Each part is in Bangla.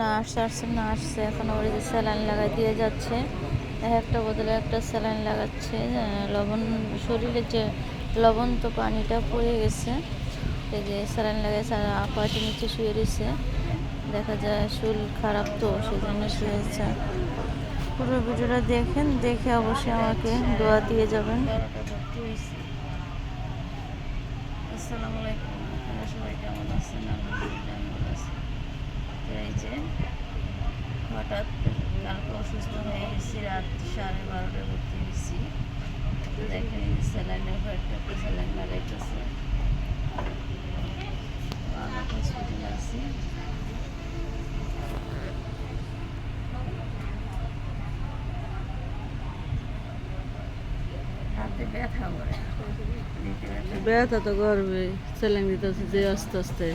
নার্স আসছে, নার্স এখন ওর যে স্যালাইন লাগাই দিয়ে যাচ্ছে। একটা বদলে একটা স্যালাইন লাগাচ্ছে লবণ, শরীরে যে লবণ তো পানিটা পড়ে গেছে। এই যে স্যালাইন লাগাইছে আর আপাটি নিচে শুয়ে রয়েছে। দেখা যায় শরীর খারাপ তো সেই জন্য শুয়েছে পুরো ভিডিওটা দেখেন, দেখে অবশ্যই আমাকে দোয়া দিয়ে যাবেন। আসসালামু আলাইকুম। সবাই কেমন আছেন আলহামদুলিল্লাহ আমি ভালো আছি তো এই যে হঠাৎ কালকে অসুস্থ হয়ে গেছি রাত সাড়ে বারোটায় ভর্তি হয়েছি তো দেখেন এই স্যালাইনের কয়েকটা একটা স্যালাইন লাগাইতেছে হসপিটালে আছি ব্যথা দিতে তো করবে স্যালাইন দিতেছে যে আস্তে আস্তে।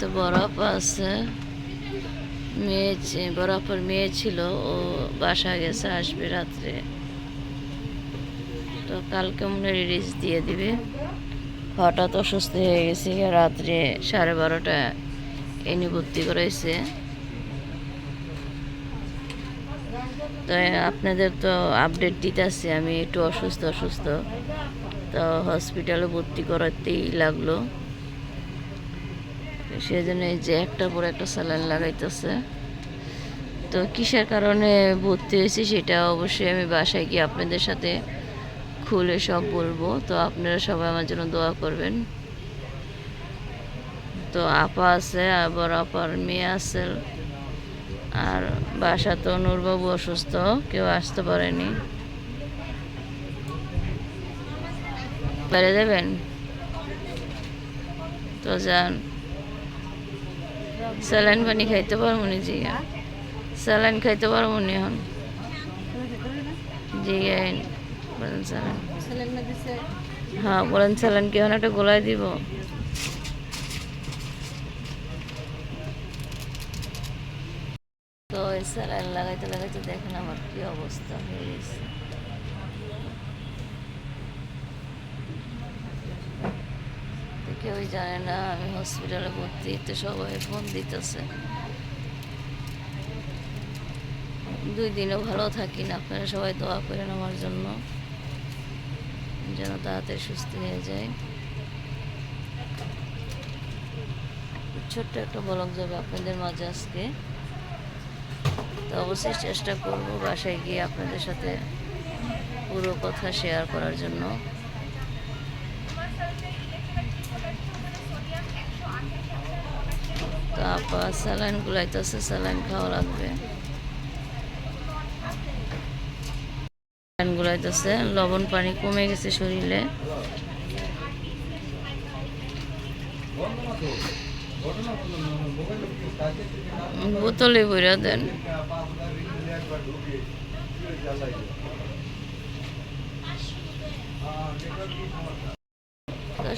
তো বরফ আছে। মেয়ে বরফের মেয়ে ছিল, ও বাসা গেছে, আসবে রাত্রে। তো কালকে মনে রিলিজ দিয়ে দিবে। হঠাৎ অসুস্থ হয়ে গেছি রাত্রে সাড়ে বারোটা এনে ভর্তি করাইছে। তো আপনাদের তো আপডেট দিতেছি, আমি একটু অসুস্থ অসুস্থ। তো হসপিটালে ভর্তি করাতেই লাগল। সেই জন্য এই যে একটার পর একটা স্যালাইন লাগাইতেছে। তো কিসের কারণে ভর্তি হয়েছি সেটা অবশ্যই আমি বাসায় গিয়ে আপনাদের সাথে খুলে সব বলব। তো আপনারা সবাই আমার জন্য দোয়া করবেন। তো আপা আছে, আবার আপার মেয়ে আছে। আর বাসা তো নূরবাবু অসুস্থ, কেউ আসতে পারেনি। বাইরে দেবেন তো যান। স্যালাইন পানি খাইতে পারব নি জি স্যালাইন খাইতে পারব নি এখন। জি বলেন স্যালাইন। স্যালাইন না দিছে? হ্যাঁ বলেন স্যালাইন কি এখন একটা গোলায় দিব? তো স্যালাইন লাগাইতে লাগাইতে দেখেন আমার কি অবস্থা হয়ে গেছে তো কেউই জানে না, আমি হসপিটালে ভর্তি তো সবাই ফোন দিতেছে। দুই দিনও ভালো থাকি না, আপনারা সবাই দোয়া করেন আমার জন্য, যেন তাড়াতাড়ি সুস্থ হয়ে যায়। ছোট্ট একটা বলক যাবে আপনাদের মাঝে আজকে। তো অবশ্যই চেষ্টা করব বাসায় গিয়ে আপনাদের সাথে পুরো কথা শেয়ার করার জন্য তো আপা স্যালাইন গুলাইতেছে, স্যালাইন খাওয়া লাগবে। স্যালাইন গুলাইতেছে, লবণ পানি কমে গেছে শরীরে। বোতলে ভরে দেন।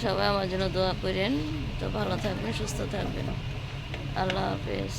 সবাই আমার জন্য দোয়া করেন। তো ভালো থাকবেন, সুস্থ থাকবেন। আল্লাহ হাফেজ